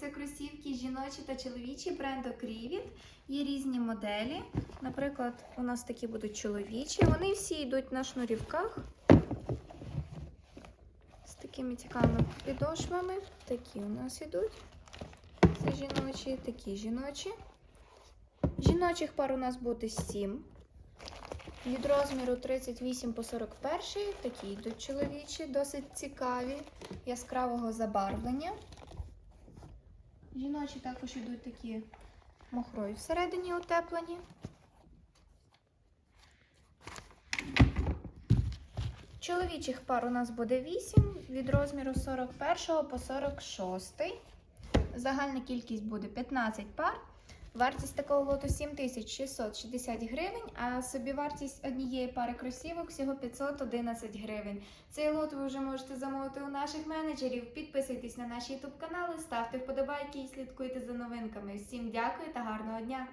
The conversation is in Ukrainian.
Це кросівки жіночі та чоловічі бренду Крівіт. Є різні моделі. Наприклад, у нас такі будуть чоловічі. Вони всі йдуть на шнурівках з такими цікавими підошвами. Такі у нас йдуть. Це жіночі, такі жіночі. Жіночих пар у нас буде 7. Від розміру 38 по 41 такі йдуть чоловічі, досить цікаві, яскравого забарвлення. Жіночі також йдуть такі мохрою всередині утеплені. Чоловічих пар у нас буде 8 від розміру 41 по 46. Загальна кількість буде 15 пар. Вартість такого лоту 7660 гривень, а собівартість однієї пари кросівок всього 511 гривень. Цей лот ви вже можете замовити у наших менеджерів. Підписуйтесь на наші YouTube канали, ставте вподобайки і слідкуйте за новинками. Всім дякую та гарного дня!